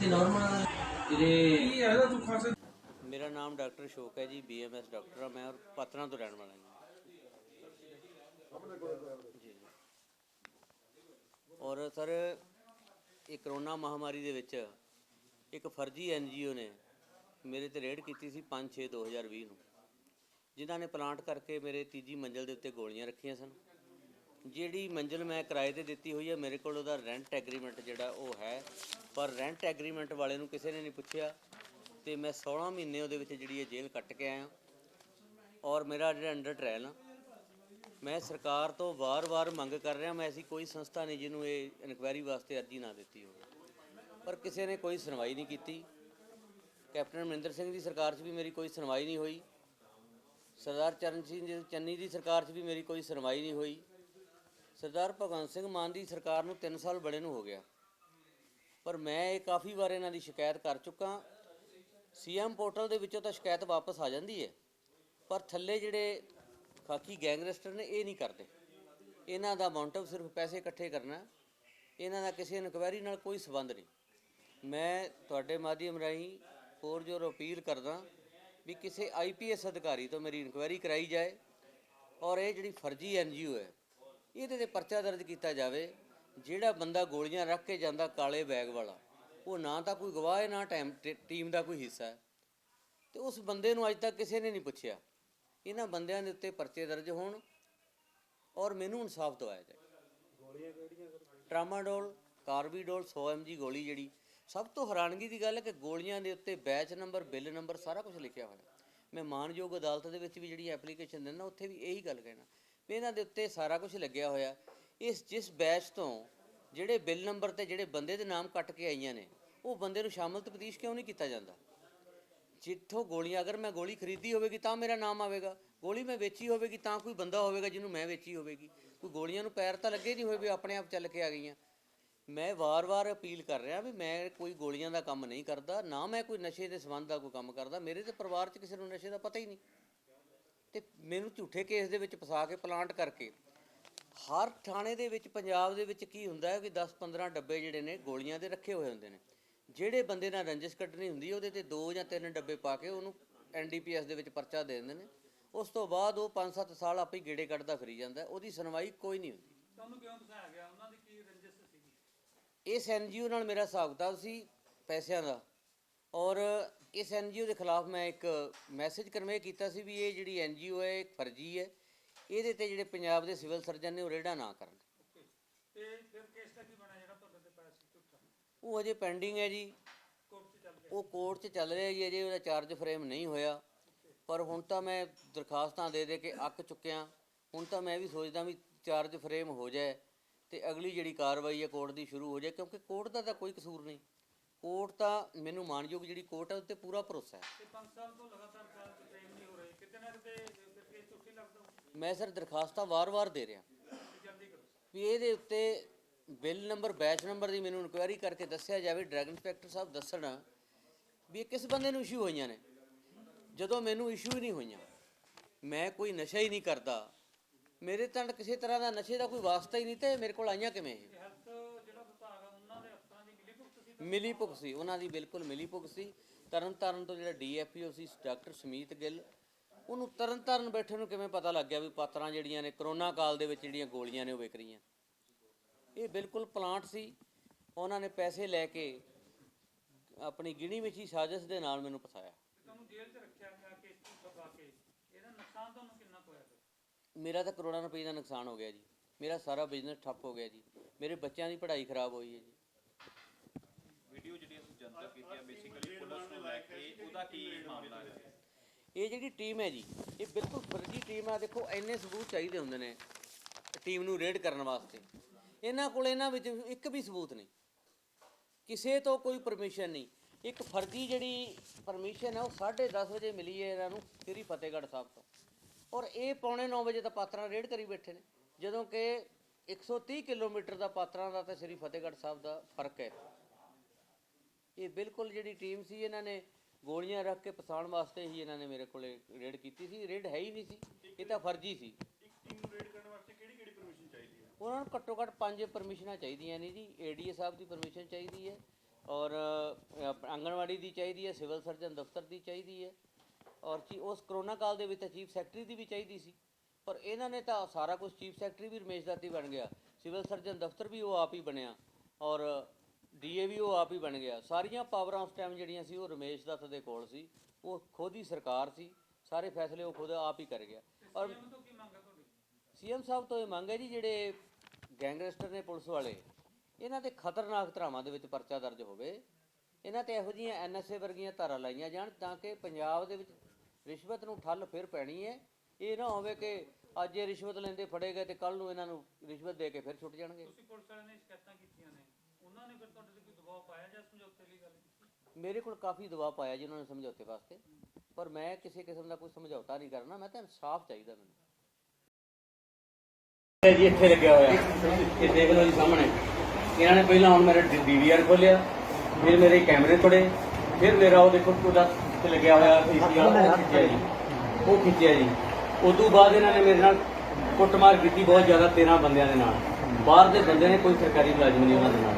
ਤੇ ਨਾਰਮਲ ਇਹਦੇ ਮੇਰਾ ਨਾਮ ਡਾਕਟਰ ਅਸ਼ੋਕ ਹੈ ਜੀ ਬੀਐਮਐਸ ਡਾਕਟਰ ਹਾਂ, ਮੈਂ ਔਰ ਪਾਤਰਾਂ ਤੋਂ ਰਹਿਣ ਵਾਲਾ ਜੀ। ਜੀ। ਔਰ ਸਰ, ਇਹ ਕਰੋਨਾ ਮਹਾਮਾਰੀ ਦੇ ਵਿੱਚ ਇੱਕ ਫਰਜ਼ੀ ਐਨਜੀਓ ਨੇ ਮੇਰੇ ਤੇ ਰੇਡ ਕੀਤੀ ਸੀ 5/6 2020 ਨੂੰ, ਜਿਨ੍ਹਾਂ ਨੇ ਪਲਾਂਟ ਕਰਕੇ ਮੇਰੇ ਤੀਜੀ ਮੰਜ਼ਲ ਦੇ ਉੱਤੇ ਗੋਲੀਆਂ ਰੱਖੀਆਂ ਸਨ। ਜਿਹੜੀ ਮੰਜ਼ਿਲ ਮੈਂ ਕਿਰਾਏ ਤੇ ਦਿੱਤੀ ਹੋਈ ਹੈ ਮੇਰੇ ਕੋਲ ਉਹਦਾ ਰੈਂਟ ਐਗਰੀਮੈਂਟ ਜਿਹੜਾ ਉਹ ਹੈ। ਪਰ ਰੈਂਟ ਐਗਰੀਮੈਂਟ ਵਾਲੇ ਨੂੰ ਕਿਸੇ ਨੇ ਨਹੀਂ ਪੁੱਛਿਆ ਤੇ ਮੈਂ 16 ਮਹੀਨੇ ਉਹਦੇ ਵਿੱਚ ਜਿਹੜੀ ਹੈ ਜੇਲ੍ਹ ਕੱਟ ਕੇ ਆਇਆ। ਔਰ ਮੇਰਾ ਜਿਹੜਾ ਅੰਡਰ ਟ੍ਰਾਇਲ ਆ, ਮੈਂ ਸਰਕਾਰ ਤੋਂ ਵਾਰ-ਵਾਰ ਮੰਗ ਕਰ ਰਿਹਾ, ਮੈਂ ਐਸੀ ਕੋਈ ਸੰਸਥਾ ਨਹੀਂ ਜਿਹਨੂੰ ਇਹ ਇਨਕੁਆਇਰੀ ਵਾਸਤੇ ਅਰਜ਼ੀ ਨਾ ਦਿੱਤੀ ਹੋਵੇ। ਪਰ ਕਿਸੇ ਨੇ ਕੋਈ ਸੁਣਵਾਈ ਨਹੀਂ ਕੀਤੀ। ਕੈਪਟਨ ਅਮਰਿੰਦਰ ਸਿੰਘ ਦੀ ਸਰਕਾਰ 'ਚ ਵੀ ਮੇਰੀ ਕੋਈ ਸੁਣਵਾਈ ਨਹੀਂ ਹੋਈ। ਸਰਦਾਰ ਚਰਨ ਸਿੰਘ ਚੰਨੀ ਦੀ ਸਰਕਾਰ 'ਚ ਵੀ ਮੇਰੀ ਕੋਈ ਸੁਣਵਾਈ ਨਹੀਂ ਹੋਈ। ਸਰਦਾਰ ਭਗਵੰਤ ਸਿੰਘ ਮਾਨ ਦੀ ਸਰਕਾਰ ਨੂੰ 3 ਸਾਲ ਬੜੇ ਨੂੰ ਹੋ ਗਿਆ। ਪਰ ਮੈਂ ਇਹ ਕਾਫੀ ਵਾਰ ਇਹਨਾਂ ਦੀ ਸ਼ਿਕਾਇਤ ਕਰ ਚੁੱਕਾ। ਸੀਐਮ ਪੋਰਟਲ ਦੇ ਵਿੱਚੋਂ ਤਾਂ ਸ਼ਿਕਾਇਤ ਵਾਪਸ ਆ ਜਾਂਦੀ ਹੈ ਪਰ ਥੱਲੇ ਜਿਹੜੇ ਖਾਕੀ ਗੈਂਗਸਟਰ ਨੇ, ਇਹ ਨਹੀਂ ਕਰਦੇ। ਇਹਨਾਂ ਦਾ ਮੋਟਿਵ ਸਿਰਫ ਪੈਸੇ ਇਕੱਠੇ ਕਰਨਾ। ਇਹਨਾਂ ਦਾ ਕਿਸੇ ਇਨਕੁਆਇਰੀ ਨਾਲ ਕੋਈ ਸਬੰਧ ਨਹੀਂ। ਮੈਂ ਤੁਹਾਡੇ ਮਾਧਿਅਮ ਰਾਹੀਂ ਹੋਰ ਜ਼ੋਰ ਅਪੀਲ ਕਰਦਾ ਵੀ ਕਿਸੇ ਆਈਪੀਐਸ ਅਧਿਕਾਰੀ ਤੋਂ ਮੇਰੀ ਇਨਕੁਆਇਰੀ ਕਰਾਈ ਜਾਏ। ਔਰ ਇਹ ਜਿਹੜੀ ਫਰਜ਼ੀ ਐਨਜੀਓ ਹੈ ਇਹਦੇ ਤੇ ਪਰਚਾ ਦਰਜ ਕੀਤਾ ਜਾਵੇ, ਜਿਹੜਾ ਬੰਦਾ ਗੋਲੀਆਂ ਰੱਖ ਕੇ ਜਾਂਦਾ ਕਾਲੇ ਬੈਗ ਵਾਲਾ, ਉਹ ਨਾ ਤਾਂ ਕੋਈ ਗਵਾਹ ਹੈ, ਨਾ ਟਾਈਮ ਟੀਮ ਦਾ ਕੋਈ ਹਿੱਸਾ ਹੈ। ਤੇ ਉਸ ਬੰਦੇ ਨੂੰ ਅੱਜ ਤੱਕ ਕਿਸੇ ਨੇ ਨਹੀਂ ਪੁੱਛਿਆ। ਇਹਨਾਂ ਬੰਦਿਆਂ ਦੇ ਉੱਤੇ ਪਰਚੇ ਦਰਜ ਹੋਣ ਔਰ ਮੈਨੂੰ ਇਨਸਾਫ ਦਵਾਇਆ ਜਾਏ। ਗੋਲੀਆਂ ਕਿਹੜੀਆਂ ਟਰਾਮਾਡੋਲ ਕਾਰਬੀਡੋਲ 100 mg ਗੋਲੀ ਜਿਹੜੀ, ਸਭ ਤੋਂ ਹੈਰਾਨਗੀ ਦੀ ਗੱਲ ਹੈ ਕਿ ਗੋਲੀਆਂ ਦੇ ਉੱਤੇ ਬੈਚ ਨੰਬਰ, ਬਿੱਲ ਨੰਬਰ ਸਾਰਾ ਕੁਝ ਲਿਖਿਆ ਹੋਇਆ। ਮੈਂ ਮਾਨਯੋਗ ਅਦਾਲਤ ਦੇ ਵਿੱਚ ਵੀ ਜਿਹੜੀ ਐਪਲੀਕੇਸ਼ਨ ਦਿੰਦਾ ਉੱਥੇ ਵੀ ਇਹੀ ਗੱਲ ਕਹਿਣਾ। ਵੀ ਇਹਨਾਂ ਦੇ ਉੱਤੇ ਸਾਰਾ ਕੁਝ ਲੱਗਿਆ ਹੋਇਆ। ਇਸ ਜਿਸ ਬੈਚ ਤੋਂ ਜਿਹੜੇ ਬਿੱਲ ਨੰਬਰ ਤੇ ਜਿਹੜੇ ਬੰਦੇ ਦੇ ਨਾਮ ਕੱਟ ਕੇ ਆਈਆਂ ਨੇ, ਉਹ ਬੰਦੇ ਨੂੰ ਸ਼ਾਮਲ ਤਫਤੀਸ਼ ਕਿਉਂ ਨਹੀਂ ਕੀਤਾ ਜਾਂਦਾ? ਜਿੱਥੋਂ ਗੋਲੀਆਂ, ਅਗਰ ਮੈਂ ਗੋਲੀ ਖਰੀਦੀ ਹੋਵੇਗੀ ਤਾਂ ਮੇਰਾ ਨਾਮ ਆਵੇਗਾ। ਗੋਲੀ ਮੈਂ ਵੇਚੀ ਹੋਵੇਗੀ ਤਾਂ ਕੋਈ ਬੰਦਾ ਹੋਵੇਗਾ ਜਿਹਨੂੰ ਮੈਂ ਵੇਚੀ ਹੋਵੇਗੀ। ਕੋਈ ਗੋਲੀਆਂ ਨੂੰ ਪੈਰ ਤਾਂ ਲੱਗੇ ਨਹੀਂ ਹੋਏ ਵੀ ਆਪਣੇ ਆਪ ਚੱਲ ਕੇ ਆ ਗਈਆਂ। ਮੈਂ ਵਾਰ-ਵਾਰ ਅਪੀਲ ਕਰ ਰਿਹਾ ਵੀ ਮੈਂ ਕੋਈ ਗੋਲੀਆਂ ਦਾ ਕੰਮ ਨਹੀਂ ਕਰਦਾ, ਨਾ ਮੈਂ ਕੋਈ ਨਸ਼ੇ ਦੇ ਸੰਬੰਧ ਦਾ ਕੋਈ ਕੰਮ ਕਰਦਾ। ਮੇਰੇ ਤੇ ਪਰਿਵਾਰ 'ਚ ਕਿਸੇ ਨੂੰ ਨਸ਼ੇ ਦਾ ਪਤਾ ਹੀ ਨਹੀਂ। ਤੇ ਮੈਨੂੰ ਝੂਠੇ ਕੇਸ ਦੇ ਵਿੱਚ ਫਸਾ ਕੇ ਪਲਾਂਟ ਕਰਕੇ। ਹਰ ਥਾਣੇ ਦੇ ਵਿੱਚ ਪੰਜਾਬ ਦੇ ਵਿੱਚ ਕੀ ਹੁੰਦਾ ਹੈ ਕਿ 10-15 ਡੱਬੇ ਜਿਹੜੇ ਨੇ ਗੋਲੀਆਂ ਦੇ ਰੱਖੇ ਹੋਏ ਹੁੰਦੇ ਨੇ। ਜਿਹੜੇ ਬੰਦੇ ਨਾਲ ਰੰਜਿਸ਼ ਕੱਢਣੀ ਹੁੰਦੀ ਹੈ, ਉਹਦੇ ਤੇ 2 ਜਾਂ 3 ਡੱਬੇ ਪਾ ਕੇ ਉਹਨੂੰ ਐਨਡੀਪੀਐਸ ਦੇ ਵਿੱਚ ਪਰਚਾ ਦੇ ਦਿੰਦੇ ਨੇ। ਉਸ ਤੋਂ ਬਾਅਦ ਉਹ 5-7 ਸਾਲ ਆਪੇ ਹੀ ਗੇੜੇ ਕੱਢਦਾ ਫਿਰੀ ਜਾਂਦਾ ਉਹਦੀ ਸੁਣਵਾਈ ਕੋਈ ਨਹੀਂ ਹੁੰਦੀ। ਤੁਹਾਨੂੰ ਕਿਉਂ ਫਸਾਇਆ ਗਿਆ? ਉਹਨਾਂ ਦੀ ਕੀ ਰੰਜਿਸ਼ ਸੀਗੀ? ਇਸ ਐਨਜੀਓ ਨਾਲ ਮੇਰਾ ਹਿਸਾਬ ਕਿਤਾਬ ਸੀ ਪੈਸਿਆਂ ਦਾ। ਔਰ ਇਸ ਐਨਜੀਓ ਦੇ ਖਿਲਾਫ ਮੈਂ ਇੱਕ ਮੈਸੇਜ ਕਨਵੇ ਕੀਤਾ ਸੀ ਵੀ ਇਹ ਜਿਹੜੀ ਐਨਜੀਓ ਹੈ ਇੱਕ ਫਰਜ਼ੀ ਹੈ। ਇਹਦੇ ਤੇ ਜਿਹੜੇ ਪੰਜਾਬ ਦੇ ਸਿਵਲ ਸਰਜਨ ਨੇ ਉਹ ਰੇਡਾ ਨਾ ਕਰਨ। ਓਕੇ ਤੇ ਫਿਰ ਕੇਸ ਦਾ ਕੀ ਬਣਿਆ ਜਿਹੜਾ ਤੁਹਾਡੇ ਤੇ ਪਾਇਆ ਸੀ ਝੂਠਾ? ਉਹ ਅਜੇ ਪੈਂਡਿੰਗ ਹੈ ਜੀ। ਕੋਰਟ 'ਚ ਚੱਲ ਗਿਆ ਉਹ ਕੋਰਟ 'ਚ ਚੱਲ ਰਿਹਾ ਜੀ ਅਜੇ ਉਹਦਾ ਚਾਰਜ ਫਰੇਮ ਨਹੀਂ ਹੋਇਆ। ਪਰ ਹੁਣ ਤਾਂ ਮੈਂ ਦਰਖਾਸਤਾਂ ਦੇ ਦੇ ਕੇ ਅੱਕ ਚੁੱਕਿਆ। ਹੁਣ ਤਾਂ ਮੈਂ ਵੀ ਸੋਚਦਾ ਵੀ ਚਾਰਜ ਫਰੇਮ ਹੋ ਜਾਏ ਤੇ ਅਗਲੀ ਜਿਹੜੀ ਕਾਰਵਾਈ ਹੈ ਕੋਰਟ ਦੀ ਸ਼ੁਰੂ ਹੋ ਜਾਏ ਕਿਉਂਕਿ ਕੋਰਟ ਦਾ ਤਾਂ ਕੋਈ ਕਸੂਰ ਨਹੀਂ। ਕੋਰਟ ਤਾਂ ਮੈਨੂੰ ਮਾਨਯੋਗ ਜਿਹੜੀ ਕੋਰਟ ਹੈ ਉੱਤੇ ਪੂਰਾ ਭਰੋਸਾ ਹੈ। ਤੇ 5 ਸਾਲ ਤੋਂ ਲਗਾਤਾਰ ਚਾਰ ਟ੍ਰੇਨ ਨਹੀਂ ਹੋ ਰਹੇ ਕਿਤੇ ਨਾ ਕਿਤੇ ਕੇਸ ਝੂਠੀ ਲੱਗਦਾ ਹੋਊ। ਮੈਂ ਸਰ ਦਰਖਾਸਤਾਂ ਵਾਰ-ਵਾਰ ਦੇ ਰਿਹਾ। ਤੇ ਜਲਦੀ ਕਰੋ। ਵੀ ਇਹਦੇ ਉੱਤੇ ਬਿੱਲ ਨੰਬਰ ਬੈਚ ਨੰਬਰ ਦੀ ਮੈਨੂੰ ਇਨਕੁਆਇਰੀ ਕਰਕੇ ਦੱਸਿਆ ਜਾਵੇ ਡਰੈਗ ਇੰਸਪੈਕਟਰ ਸਾਹਿਬ ਦੱਸਣ ਵੀ ਇਹ ਕਿਸ ਬੰਦੇ ਨੂੰ ਇਸ਼ੂ ਹੋਈਆਂ ਨੇ। ਜਦੋਂ ਮੈਨੂੰ ਇਸ਼ੂ ਹੀ ਨਹੀਂ ਹੋਈਆਂ ਮੈਂ ਕੋਈ ਨਸ਼ਾ ਹੀ ਨਹੀਂ ਕਰਦਾ। ਮੇਰੇ ਤਾਂ ਕਿਸੇ ਤਰ੍ਹਾਂ ਦਾ ਨਸ਼ੇ ਦਾ ਕੋਈ ਵਾਸਤਾ ਹੀ ਨਹੀਂ ਤੇ ਮੇਰੇ ਕੋਲ ਆਈਆਂ ਕਿਵੇਂ ਇਹ ਤੇ ਹੈਲਥ ਜਿਹੜਾ ਵਿਭਾਗ ਆ ਉਹਨਾਂ ਦੇ ਅਫਸਰਾਂ ਦੀ ਮਿਲੀ ਭੁਗ ਸੀ ਉਹਨਾਂ ਦੀ ਬਿਲਕੁਲ ਮਿਲੀ ਭੁਗ ਸੀ। ਤਰਨ ਤਾਰਨ ਤੋਂ ਜਿਹੜਾ ਡੀਐਫਪੀਓ ਸੀ ਡਾਕਟਰ ਸਮੀਤ ਗਿੱਲ ਉਹਨੂੰ ਤਰਨ ਤਾਰਨ ਬੈਠੇ ਨੂੰ ਕਿਵੇਂ ਪਤਾ ਲੱਗ ਗਿਆ ਵੀ ਪਾਤਰਾਂ ਜਿਹੜੀਆਂ ਨੇ ਕਰੋਨਾ ਕਾਲ ਦੇ ਵਿੱਚ ਜਿਹੜੀਆਂ ਗੋਲੀਆਂ ਨੇ ਉਹ ਵਿਕ ਰਹੀਆਂ? ਇਹ ਬਿਲਕੁਲ ਪਲਾਂਟ ਸੀ। ਉਹਨਾਂ ਨੇ ਪੈਸੇ ਲੈ ਕੇ ਆਪਣੀ ਗਿਣੀ ਮਿੱਛੀ ਸਾਜ਼ਿਸ਼ ਦੇ ਨਾਲ ਮੈਨੂੰ ਫਸਾਇਆ। ਤੇ ਤੁਹਾਨੂੰ ਜੇਲ੍ਹ 'ਚ ਰੱਖਿਆ ਗਿਆ ਕੇਸ ਝੂਠਾ ਪਾ ਕੇ ਇਹਦਾ ਨੁਕਸਾਨ ਤੁਹਾਨੂੰ ਕਿੰਨਾ ਕੁ ਹੋਇਆ ਫਿਰ? ਮੇਰਾ ਤਾਂ ਕਰੋੜਾਂ ਰੁਪਏ ਦਾ ਨੁਕਸਾਨ ਹੋ ਗਿਆ ਜੀ। ਮੇਰਾ ਸਾਰਾ ਬਿਜ਼ਨਸ ਠੱਪ ਹੋ ਗਿਆ ਜੀ। ਮੇਰੇ ਬੱਚਿਆਂ ਦੀ ਪੜ੍ਹਾਈ ਖਰਾਬ ਹੋਈ ਹੈ ਜੀ। ਵੀਡੀਓ ਜਿਹੜੀਆਂ ਤੁਸੀਂ ਜਨਤਕ ਕੀਤੀਆਂ ਬੇਸਿਕਲੀ ਪੁਲਿਸ ਨੂੰ ਲੈ ਕੇ ਉਹਦਾ ਕੀ ਮਾਮਲਾ ਹੈ? ਇਹ ਜਿਹੜੀ ਟੀਮ ਹੈ ਜੀ ਇਹ ਬਿਲਕੁਲ ਫਰਜ਼ੀ ਟੀਮ ਆ ਦੇਖੋ ਇੰਨੇ ਸਬੂਤ ਚਾਹੀਦੇ ਹੁੰਦੇ ਨੇ ਟੀਮ ਨੂੰ ਰੇਡ ਕਰਨ ਵਾਸਤੇ। ਇਹਨਾਂ ਕੋਲ ਇਹਨਾਂ ਵਿੱਚ ਇੱਕ ਵੀ ਸਬੂਤ ਨਹੀਂ। ਕਿਸੇ ਤੋਂ ਕੋਈ ਪਰਮਿਸ਼ਨ ਨਹੀਂ। ਇੱਕ ਫਰਜ਼ੀ ਜਿਹੜੀ ਪਰਮਿਸ਼ਨ ਹੈ ਉਹ 10:30 ਵਜੇ ਮਿਲੀ ਹੈ ਇਹਨਾਂ ਨੂੰ ਸ੍ਰੀ ਫਤਿਹਗੜ੍ਹ ਸਾਹਿਬ ਤੋਂ। ਔਰ ਇਹ ਪੌਣੇ 9 ਵਜੇ ਤਾਂ ਪਾਤਰਾਂ ਰੇਡ ਕਰੀ ਬੈਠੇ ਨੇ। ਜਦੋਂ ਕਿ 130 ਕਿਲੋਮੀਟਰ ਦਾ ਪਾਤਰਾਂ ਦਾ ਤੇ ਸ੍ਰੀ ਫਤਿਹਗੜ੍ਹ ਸਾਹਿਬ ਦਾ ਫ਼ਰਕ ਹੈ। ਇਹ ਬਿਲਕੁਲ ਜਿਹੜੀ ਟੀਮ ਸੀ ਇਹਨਾਂ ਨੇ ਗੋਲੀਆਂ ਰੱਖ ਕੇ ਪਸਾਉਣ ਵਾਸਤੇ ਹੀ ਇਹਨਾਂ ਨੇ ਮੇਰੇ ਕੋਲੇ ਰੇਡ ਕੀਤੀ ਸੀ। ਰੇਡ ਹੈ ਹੀ ਨਹੀਂ ਸੀ ਇਹ ਤਾਂ ਫਰਜ਼ੀ ਸੀ। ਇੱਕ ਟੀਮ ਨੂੰ ਰੇਡ ਕਰਨ ਵਾਸਤੇ ਕਿਹੜੀ ਕਿਹੜੀ ਪਰਮਿਸ਼ਨ ਚਾਹੀਦੀ ਹੈ? ਉਹਨਾਂ ਨੂੰ ਘੱਟੋ ਘੱਟ ਪੰਜ ਪਰਮਿਸ਼ਨਾਂ ਚਾਹੀਦੀਆਂ ਨੇ ਜੀ। ਏਡੀਏ ਸਾਹਿਬ ਦੀ ਪਰਮਿਸ਼ਨ ਚਾਹੀਦੀ ਹੈ ਔਰ ਆਂਗਣਵਾੜੀ ਦੀ ਚਾਹੀਦੀ ਹੈ ਸਿਵਲ ਸਰਜਨ ਦਫ਼ਤਰ ਦੀ ਚਾਹੀਦੀ ਹੈ ਔਰ ਚੀ ਉਸ ਕਰੋਨਾ ਕਾਲ ਦੇ ਵਿੱਚ ਚੀਫ ਸੈਕਟਰੀ ਦੀ ਵੀ ਚਾਹੀਦੀ ਸੀ। ਪਰ ਇਹਨਾਂ ਨੇ ਤਾਂ ਸਾਰਾ ਕੁਝ ਚੀਫ ਸੈਕਟਰੀ ਵੀ ਰਮੇਸ਼ ਦੱਤ ਬਣ ਗਿਆ। ਸਿਵਲ ਸਰਜਨ ਦਫ਼ਤਰ ਵੀ ਉਹ ਆਪ ਹੀ ਬਣਿਆ ਔਰ ਡੀਏ ਵੀ ਉਹ ਆਪ ਹੀ ਬਣ ਗਿਆ। ਸਾਰੀਆਂ ਪਾਵਰਾਂ ਉਸ ਟਾਈਮ ਜਿਹੜੀਆਂ ਸੀ ਉਹ ਰਮੇਸ਼ ਦੱਤ ਦੇ ਕੋਲ ਸੀ। ਉਹ ਖੁਦ ਹੀ ਸਰਕਾਰ ਸੀ। ਸਾਰੇ ਫੈਸਲੇ ਉਹ ਖੁਦ ਆਪ ਹੀ ਕਰ ਗਿਆ। ਔਰ ਸੀਐਮ ਸਾਹਿਬ ਤੋਂ ਇਹ ਮੰਗ ਹੈ ਜੀ ਜਿਹੜੇ ਗੈਂਗਸਟਰ ਨੇ ਪੁਲਿਸ ਵਾਲੇ ਇਹਨਾਂ ਤੇ ਖਤਰਨਾਕ ਧਾਰਾਵਾਂ ਦੇ ਵਿੱਚ ਪਰਚਾ ਦਰਜ ਹੋਵੇ। ਇਹਨਾਂ ਤੇ ਇਹੋ ਜਿਹੀਆਂ ਐਨਐਸਏ ਵਰਗੀਆਂ ਧਾਰਾ ਲਾਈਆਂ ਜਾਣ ਤਾਂ ਕਿ ਪੰਜਾਬ ਦੇ ਵਿੱਚ ਰਿਸ਼ਵਤ ਨੂੰ ਠੱਲ ਫਿਰ ਪੈਣੀ ਹੈ। ਇਹ ਨਾ ਹੋਵੇ ਕਿ ਅੱਜ ਇਹ ਰਿਸ਼ਵਤ ਲੈਂਦੇ ਫੜੇ ਗਏ ਤੇ ਕੱਲ ਨੂੰ ਇਹਨਾਂ ਨੂੰ ਰਿਸ਼ਵਤ ਦੇ ਕੇ ਫਿਰ ਛੁੱਟ ਜਾਣਗੇ। ਤੁਸੀਂ ਪੁਲਿਸ ਵਾਲਿਆਂ ਨੇ ਸ਼ਿਕਾਇਤਾਂ ਕੀਤੀਆਂ ਨੇ ਉਹਨਾਂ ਨੇ ਫਿਰ ਤੁਹਾਡੇ ਤੇ ਕੋਈ ਦਬਾਅ ਪਾਇਆ ਜਾਂ ਸਮਝੌਤੇ ਲਈ ਗੱਲ ਕੀਤੀ ਮੇਰੇ ਕੋਲ ਕਾਫੀ ਦਬਾਅ ਪਾਇਆ ਜੀ ਉਹਨਾਂ ਨੇ ਸਮਝੌਤੇ ਵਾਸਤੇ ਪਰ ਮੈਂ ਕਿਸੇ ਕਿਸਮ ਦਾ ਕੋਈ ਸਮਝੌਤਾ ਨਹੀਂ ਕਰਨਾ ਮੈਂ ਤਾਂ ਇਨਸਾਫ ਚਾਹੀਦਾ ਮੈਨੂੰ। ਇਹ ਜੀ ਇੱਥੇ ਲੱਗਿਆ ਹੋਇਆ। ਇਹ ਦੇਖ ਲਓ ਜੀ ਸਾਹਮਣੇ। ਇਹਨਾਂ ਨੇ ਪਹਿਲਾਂ ਹੁਣ ਮੇਰਾ ਡੀਵੀਆਰ ਖੋਲਿਆ ਫਿਰ ਮੇਰੇ ਕੈਮਰੇ ਤੋੜੇ ਫਿਰ ਮੇਰਾ ਉਹ ਦੇਖੋ ਤੁਹਾਡਾ ਤੇ ਲੱਗਿਆ ਹੋਇਆ ਪੀਸੀ ਵਾਲਾ ਉਹ ਖਿੱਚਿਆ ਜੀ। ਉਹ ਖਿੱਚਿਆ ਜੀ। ਉਸ ਤੋਂ ਬਾਅਦ ਇਹਨਾਂ ਨੇ ਮੇਰੇ ਨਾਲ ਕੁੱਟਮਾਰ ਕੀਤੀ ਬਹੁਤ ਜ਼ਿਆਦਾ 13 ਬੰਦਿਆਂ ਦੇ ਨਾਲ। ਬਾਹਰ ਦੇ ਬੰਦੇ ਨੇ ਕੋਈ ਸਰਕਾਰੀ ਮੁਲਾਜ਼ਮ ਨਹੀਂ ਉਹਨਾਂ ਦੇ ਨਾਲ।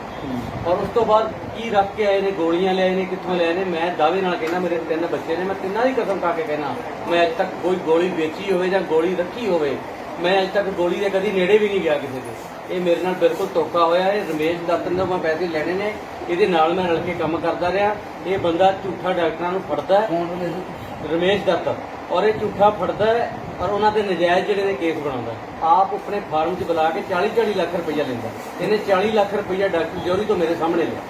ਔਰ ਉਸ ਤੋਂ ਬਾਅਦ ਕੀ ਰੱਖ ਕੇ ਆਏ ਨੇ ਗੋਲੀਆਂ ਲਿਆਏ ਨੇ ਕਿੱਥੋਂ ਲਿਆਏ ਨੇ ਮੈਂ ਦਾਅਵੇ ਨਾਲ ਕਹਿੰਦਾ ਮੇਰੇ ਤਿੰਨ ਬੱਚੇ ਨੇ ਮੈਂ ਤਿੰਨਾਂ ਦੀ ਕਸਮ ਖਾ ਕੇ ਕਹਿਣਾ ਮੈਂ ਅੱਜ ਤੱਕ ਕੋਈ ਗੋਲੀ ਵੇਚੀ ਹੋਵੇ ਜਾਂ ਗੋਲੀ ਰੱਖੀ ਹੋਵੇ ਮੈਂ ਅੱਜ ਤੱਕ ਗੋਲੀ ਦੇ ਕਦੀ ਨੇੜੇ ਵੀ ਨਹੀਂ ਗਿਆ ਕਿਸੇ ਦੇ। ਇਹ ਮੇਰੇ ਨਾਲ ਬਿਲਕੁਲ ਧੋਖਾ ਹੋਇਆ ਹੈ ਰਮੇਸ਼ ਦੱਤਨ ਤੋਂ ਮੈਂ ਪੈਸੇ ਲੈਣੇ ਨੇ ਇਹਦੇ ਨਾਲ ਮੈਂ ਰਲ ਕੇ ਕੰਮ ਕਰਦਾ ਰਿਹਾ ਇਹ ਬੰਦਾ ਝੂਠਾ ਡਾਕਟਰਾਂ ਨੂੰ ਫੜਦਾ ਹੈ। ਰਮੇਸ਼ ਦੱਤ ਔਰ ਇਹ ਝੂਠਾ ਫੜਦਾ ਹੈ ਔਰ ਉਹਨਾਂ ਦੇ ਨਜਾਇਜ਼ ਜਿਹੜੇ ਨੇ ਕੇਸ ਬਣਾਉਂਦਾ। ਆਪ ਆਪਣੇ ਫਾਰਮ 'ਚ ਬੁਲਾ ਕੇ 40 40 ਲੱਖ ਰੁਪਈਆ ਲੈਂਦਾ। ਇਹਨੇ 40 ਲੱਖ ਰੁਪਈਆ ਡਾਕਟਰ ਜੋਰੀ ਤੋਂ ਮੇਰੇ ਸਾਹਮਣੇ ਲਿਆ।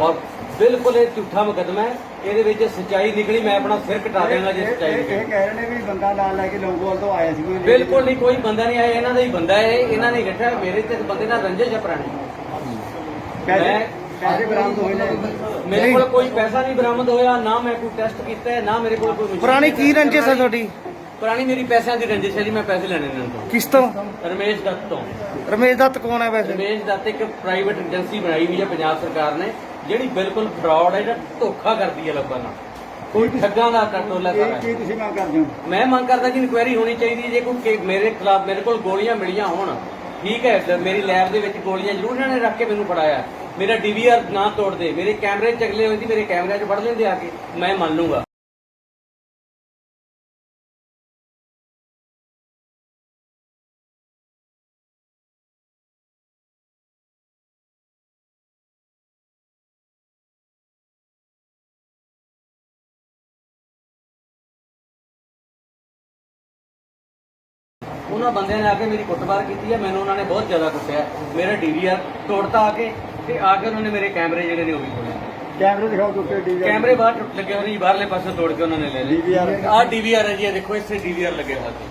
ਔਰ ਬਿਲਕੁਲ ਇਹ ਝੂਠਾ ਮੁਕੱਦਮਾ ਹੈ। ਇਹਦੇ ਵਿੱਚ ਸੱਚਾਈ ਨਿਕਲੀ ਮੈਂ ਆਪਣਾ ਸਿਰ ਕਟਾ ਦੇਵਾਂਗਾ ਜੇ ਸੱਚਾਈ ਇਹ ਕਹਿ ਰਹੇ ਨੇ ਵੀ ਬੰਦਾ ਨਾਲ ਲੈ ਕੇ ਲੌਂਗੋਵਾਲ ਤੋਂ ਆਇਆ ਸੀ। ਕੋਈ ਬਿਲਕੁਲ ਨਹੀਂ ਕੋਈ ਬੰਦਾ ਨਹੀਂ ਆਇਆ ਇਹਨਾਂ ਦਾ ਹੀ ਬੰਦਾ ਹੈ। ਇਹ। ਇਹਨਾਂ ਨੇ ਗੱਠਾ ਮੇਰੇ ਤੇ ਬੰਦੇ ਨਾਲ ਰੰਜਿਸ਼ ਹੈ ਪੁਰਾਣੀ। ਪੈਸੇ ਮੈਂ- ਪੈਸੇ ਬਰਾਮਦ ਹੋਏ ਨੇ। ਮੇਰੇ ਕੋਲ ਕੋਈ ਪੈਸਾ ਨਹੀਂ ਬਰਾਮਦ ਹੋਇਆ ਨਾ ਮੈਂ ਕੋਈ ਟੈਸਟ ਕੀਤਾ ਹੈ ਨਾ ਮੇਰੇ ਕੋਲ ਕੋਈ ਪੁਰਾਣੀ ਕੀ ਰੰਜਿਸ਼ ਹੈ ਤੁਹਾਡੀ? ਪੁਰਾਣੀ ਮੇਰੀ ਪੈਸਿਆਂ ਦੀ ਰੰਜਿਸ਼ ਹੈ ਜੀ ਮੈਂ ਪੈਸੇ ਲੈਣੇ ਨੇ ਇਹਨਾਂ ਤੋਂ। ਕਿਸ ਤੋਂ? ਰਮੇਸ਼ ਦੱਤ ਤੋਂ। ਰਮੇਸ਼ ਦੱਤ ਕੌਣ ਹੈ ਵੈਸੇ? ਰਮੇਸ਼ ਦੱਤ ਇੱਕ ਪ੍ਰਾਈਵੇਟ ਏਜੰਸੀ ਬਣਾਈ ਹੋਈ ਹੈ ਪੰਜਾਬ ਸਰਕਾਰ ਨੇ ਜਿਹੜੀ ਬਿਲਕੁਲ ਫਰਾਡ ਹੈ ਜਿਹੜਾ ਧੋਖਾ ਕਰਦੀ ਹੈ ਲੋਕਾਂ ਨਾਲ। ਕੋਈ ਠੱਗਾਂ ਦਾ ਟਟੋਲਾ ਸਾਰਾ ਕੀ ਤੁਸੀਂ ਮੰਗ ਕਰਦੇ ਹੋ? ਮੈਂ ਮੰਗ ਕਰਦਾ ਕਿ ਇਨਕੁਆਇਰੀ ਹੋਣੀ ਚਾਹੀਦੀ ਹੈ ਜੇ ਕੋਈ ਕੇ- ਮੇਰੇ ਖਿਲਾਫ ਮੇਰੇ ਕੋਲ ਗੋਲੀਆਂ ਮਿਲੀਆਂ ਹੋਣ ਠੀਕ ਹੈ ਤੇ ਮੇਰੀ ਲੈਬ ਦੇ ਵਿੱਚ ਗੋਲੀਆਂ ਜ਼ਰੂਰ ਇਹਨਾਂ ਨੇ ਰੱਖ ਕੇ ਮੈਨੂੰ ਫੜਾਇਆ। ਮੇਰਾ ਡੀਵੀਆਰ ਨਾ ਤੋੜਦੇ ਮੇਰੇ ਕੈਮਰੇ ਚਗਲੇ ਹੋਏ ਸੀ ਮੇਰੇ ਕੈਮਰਿਆਂ 'ਚ ਵੜ ਲੈਂਦੇ ਆ ਕੇ ਮੈਂ ਮੰਨ ਲੂੰਗਾ ਉਹਨਾਂ ਬੰਦਿਆਂ ਨੇ ਆ ਕੇ ਮੇਰੀ ਕੁੱਟਮਾਰ ਕੀਤੀ ਹੈ ਮੈਨੂੰ ਉਹਨਾਂ ਨੇ ਬਹੁਤ ਜ਼ਿਆਦਾ ਕੁੱਟਿਆ। ਮੇਰਾ ਡੀਵੀਆਰ ਤੋੜਤਾ ਆ ਕੇ ਤੇ ਆ ਕੇ ਉਹਨਾਂ ਨੇ ਮੇਰੇ ਕੈਮਰੇ ਜਿਹੜੇ ਨੇ ਉਹ ਵੀ ਖੋਲੇ ਕੈਮਰੇ ਦਿਖਾਓ ਟੁੱਟੇ ਡੀਵੀ ਕੈਮਰੇ ਬਾਹਰ ਟੁੱਟ ਲੱਗੇ ਹੋਏ ਨੇ ਜੀ ਬਾਹਰਲੇ ਪਾਸੇ ਤੋੜ ਕੇ ਉਹਨਾਂ ਨੇ ਲੈ ਲਏ। DVR ਆਹ ਡੀਵੀਆਰ ਹੈ ਜੀ ਇਹ ਦੇਖੋ ਇੱਥੇ ਡੀਵੀਆਰ ਲੱਗੇ ਹੋਏ ਸੀ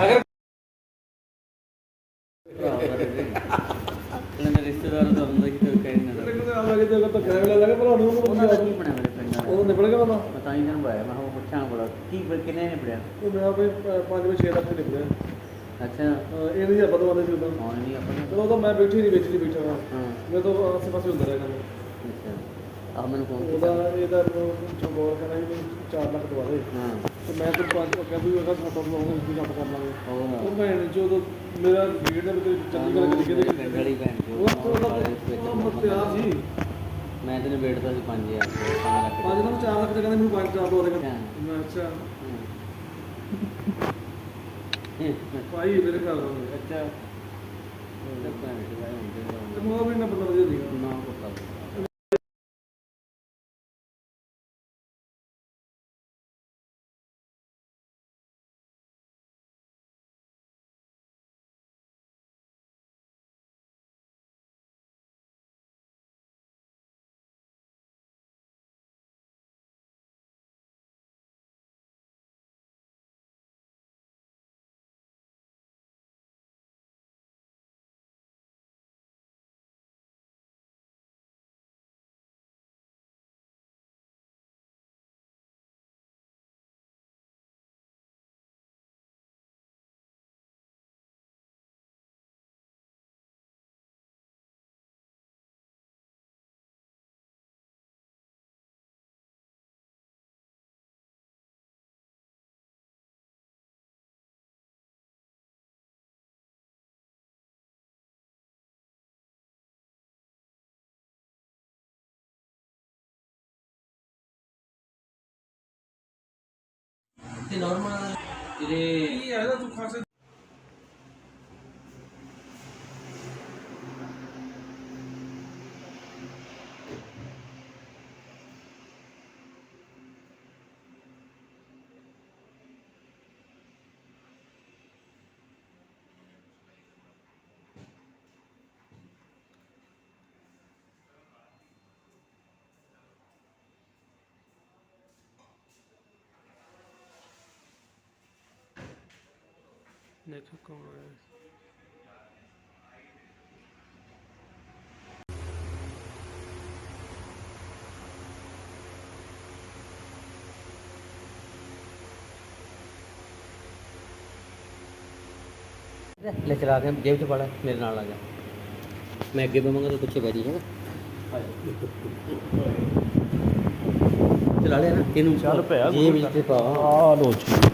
ਅਗਰ ਰਿਸ਼ਤੇਦਾਰ ਦਾ ਹੁੰਦਾ ਕਿ ਕੋਈ ਕਹਿ ਨਹੀਂ ਉਹਨਾਂ ਦਾ ਕੀ ਬਣਿਆ ਮੇਰੇ ਉਹ ਨਿਕਲ ਗਿਆ ਬੰਦਾ ਪਤਾ ਨਹੀਂ ਜਨ ਬਾਇਆ ਮੈਂ ਉਹ ਪੁੱਛਾਂ ਬੜਾ ਕੀ ਕਿੰਨੇ ਨੇ ਪੜਿਆ ਉਹ ਮੈਂ ਆਪਣੇ 5 ਵਜੇ 6 ਲੱਖ ਨਿਕਲਿਆ ਅੱਛਾ। ਇਹ ਨਹੀਂ ਆਪਾਂ ਤੋਂ ਆਉਂਦੇ ਸੀ ਉਦੋਂ। ਹੁਣ ਨਹੀਂ ਆਪਣੇ ਚਲੋ ਤਾਂ ਮੈਂ ਬੈਠੀ ਨਹੀਂ ਵਿੱਚ ਨਹੀਂ ਬੈਠਾ ਹਾਂ। ਹਾਂ। ਮੈਂ ਤਾਂ ਆਸੇ ਪਾਸੇ ਹੁੰਦਾ ਰਿਹਾ ਕੰਮ ਅੱਛਾ। ਆ ਮੈਨੂੰ ਕੌਣ ਉਹਦਾ ਇਹਦਾ ਜੋ ਗੌਰ ਕਰਨਾ ਵੀ 4 ਲੱਖ ਦਵਾ ਦੇ। ਹਾਂ। ਤੇ ਮੈਂ ਤਾਂ ਪੰਜ ਉਹ ਕਹਿੰਦਾ ਵੀ ਉਹਦਾ ਸਾਡਾ ਲੋਨ ਇਸ ਕੰਮ ਕਰ ਲਾਂਗੇ। ਉਹ ਉਹ ਭੈਣ ਜੋ ਉਦੋਂ ਮੇਰਾ ਵੀਰ ਦੇ ਵਿੱਚ ਚੰਡੀਗੜ੍ਹ ਕਰੀ ਕਿਤੇ ਵਾਲੀ ਭੈਣ ਉਹ ਤੋਂ ਉਹਦੇ ਸੀ। ਮੈਂ ਤੈਨੂੰ ਵੇਟਦਾ ਸੀ 5000 5 ਲੱਖ ਪੰਜ ਨੂੰ 4 ਲੱਖ ਤੇ ਕਹਿੰਦੇ ਮੈਨੂੰ ਪੰਜ ਚਾਰ ਦਵਾ ਦੇ ਹਾਂ। ਮੈਂ ਅੱਛਾ। ਅੱਛਾ ਭਾਈ ਮੇਰੇ ਘਰ ਦਾ ਅੱਛਾ। ਤੇ ਹੁੰਦੇ ਤੇ ਨੇ। ਮੈਂ ਵੀ ਨਾ ਪਤਾ ਵਧੀਆ ਸੀਗਾ। ਨਾ ਪਤਾ Este normal. Tiene. Sí, ahora ਲੈ ਚਲਾ ਕੇ ਜੇਬ ਚ ਪਾਲਾ ਮੇਰੇ ਨਾਲ ਆ ਜਾ। ਮੈਂ ਅੱਗੇ ਬਵਾਂਗਾ ਤੂੰ ਪਿੱਛੇ ਬਹਿ ਜੀ ਹੈਗਾ ਚਲਾ ਲਿਆ ਨਾ ਇਹਨੂੰ ਚੱਲ ਪਿਆ ਜੇਬ ਵਿੱਚ ਤੇ ਪਾ। ਆ ਲੋ ਜੀ।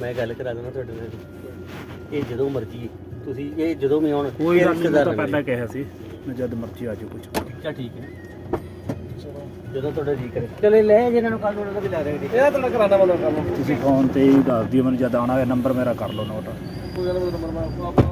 ਮੈਂ ਗੱਲ ਕਰਾ ਦੇਣਾ ਤੁਹਾਡੇ ਨਾਲ ਇਹ ਜਦੋਂ ਮਰਜ਼ੀ ਤੁਸੀਂ ਇਹ ਜਦੋਂ ਵੀ ਆਉਣ ਕੋਈ ਗੱਲ ਨਹੀਂ ਤਾਂ ਨੇ ਪਹਿਲਾਂ ਕਿਹਾ ਸੀ ਮੈਂ ਜਦ ਮਰਜ਼ੀ ਆ ਜਾਓ ਕੁਝ ਚੱਲ ਠੀਕ ਹੈ ਜਦੋਂ ਤੁਹਾਡਾ ਜੀ ਕਰੇ ਚਲੇ ਲੈ ਜਿਹਨਾਂ ਨੂੰ ਕੱਲ ਉਹਨਾਂ ਦਾ ਵੀ ਲੈ ਰਹੇ ਇਹਦਾ ਤੁਹਾਡਾ ਕਰਾਣਾ ਬੰਦਾ ਕੰਮ ਤੁਸੀਂ ਫੋਨ ਤੇ ਹੀ ਦੱਸ ਦਿਓ ਮੈਨੂੰ ਜਦ ਆਉਣਾ ਹੋਇਆ ਨੰਬਰ ਮੇਰਾ ਕਰ ਲਓ ਨੋਟ ਕੋਈ ਗੱਲ ਨਹੀਂ ਨੰਬਰ ਮੈਂ ਆਪਣਾ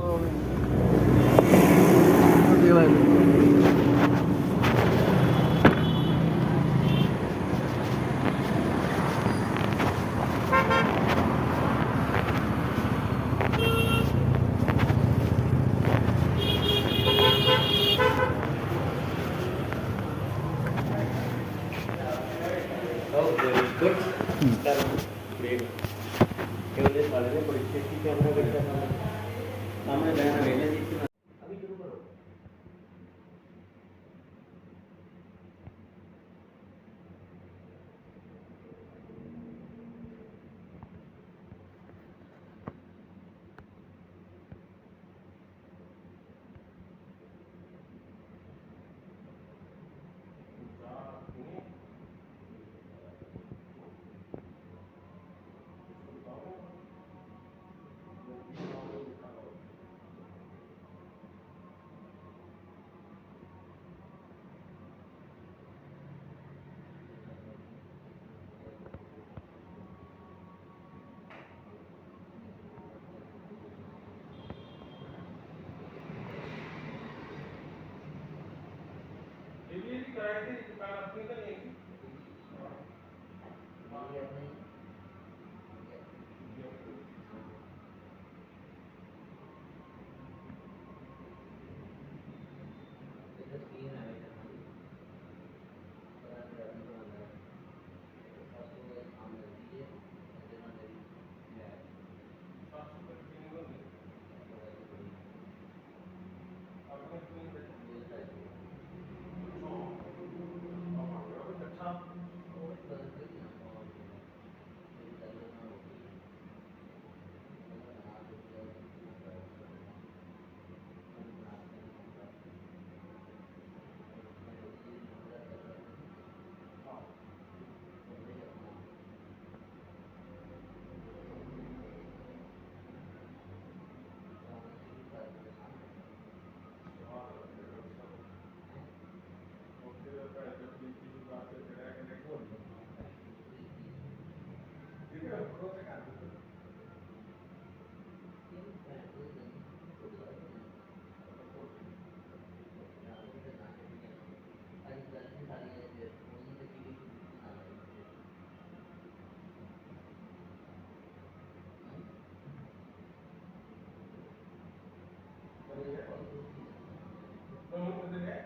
ഇതിന്റെ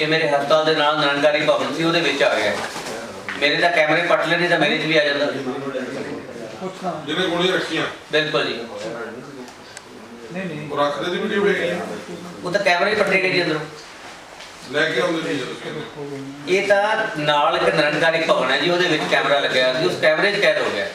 ਇਹ ਮੇਰੇ ਹਸਪਤਾਲ ਦੇ ਨਾਲ ਨਿਰੰਕਾਰੀ ਭਵਨ ਸੀ ਉਹਦੇ ਵਿੱਚ ਆ ਗਿਆ। ਮੇਰੇ ਤਾਂ ਕੈਮਰੇ ਪੱਟ ਲੈਣੇ ਤਾਂ ਮੇਰੇ 'ਚ ਵੀ ਆ ਜਾਂਦਾ। ਜਿਹਨੇ ਗੋਲੀਆਂ ਰੱਖੀਆਂ। ਬਿਲਕੁਲ ਜੀ। ਉਹ ਰੱਖਦੇ ਦੀ ਵੀਡੀਓ ਵੇਖੀ ਉਹ ਤਾਂ ਕੈਮਰੇ ਪੱਟੇ ਗਏ ਜੀ ਅੰਦਰੋਂ। ਲੈ ਕੇ ਆਉਂਦੇ ਸੀ ਜਦੋਂ ਇਹ ਤਾਂ ਨਾਲ ਇੱਕ ਨਿਰੰਕਾਰੀ ਭਵਨ ਹੈ ਜੀ ਉਹਦੇ ਵਿੱਚ ਕੈਮਰਾ ਲੱਗਿਆ ਸੀ। ਉਸ ਕੈਮਰੇ 'ਚ ਕੈਦ ਹੋ ਗਿਆ।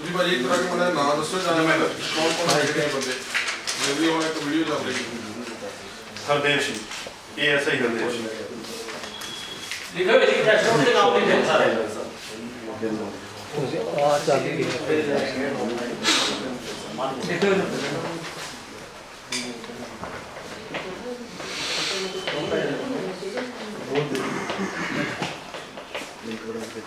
ਜੀ ਭਾਜੀ ਇੱਕ ਤਰ੍ਹਾਂ ਦਾ ਨਾਮ ਦੱਸੋ ਜਾਂ ਮੈਂ ਕੌਣ ਕੌਣ ਹੈ ਜਿਹੜੇ ਬੰਦੇ ਮੇਰੀ ਹੁਣ ਇੱਕ ਵੀਡੀਓ ਚੱਲ ਰਹੀ ਹੈ ਹਰਦੇਵ ਸਿੰਘ ਏਐਸਆਈ ਹਰਦੇਵ ਸਿੰਘ ਲਿਖੋ ਜੀ ਟੈਸਟ ਦੇ ਨਾਮ ਲਿਖੇ ਸਾਰੇ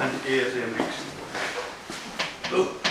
and ASA mixed. Oh.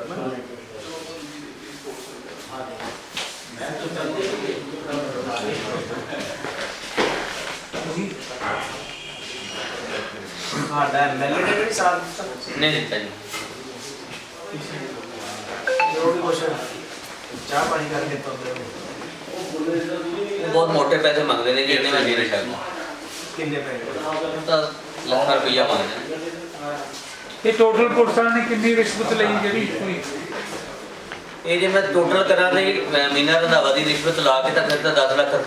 ਹਾਂਜੀ ਏਐਸਆਈ ਅਮਰੀਕ ਸਿੰਘ ਨਹੀਂ ਦਿੱਤਾ ਜੀ ਉਹ ਬਹੁਤ ਮੋਟੇ ਪੈਸੇ ਮੰਗਦੇ ਨੇ ਜੀ ਇੰਨੇ ਮੈਂ ਦੇ ਨਹੀਂ ਸਕਦਾ ਕਿੰਨੇ ਪੈਸੇ ਤਾਂ ਲੱਖ ਰੁਪਈਆ ਮੰਗਦੇ ਨੇ ਇਹ ਟੋਟਲ ਪੁਲਿਸ ਨੇ ਕਿੰਨੀ ਰਿਸ਼ਵਤ ਲਈ ਜਿਹੜੀ ਹੋਈ ਇਹ ਜੇ ਮੈਂ ਟੋਟਲ ਕਰਾਂ ਤੇ ਮੈਂ ਮੀਨਾ ਰੰਧਾਵਾ ਦੀ ਰਿਸ਼ਵਤ ਲਾ ਕੇ ਤਾਂ ਫਿਰ ਤਾਂ 10 ਲੱਖ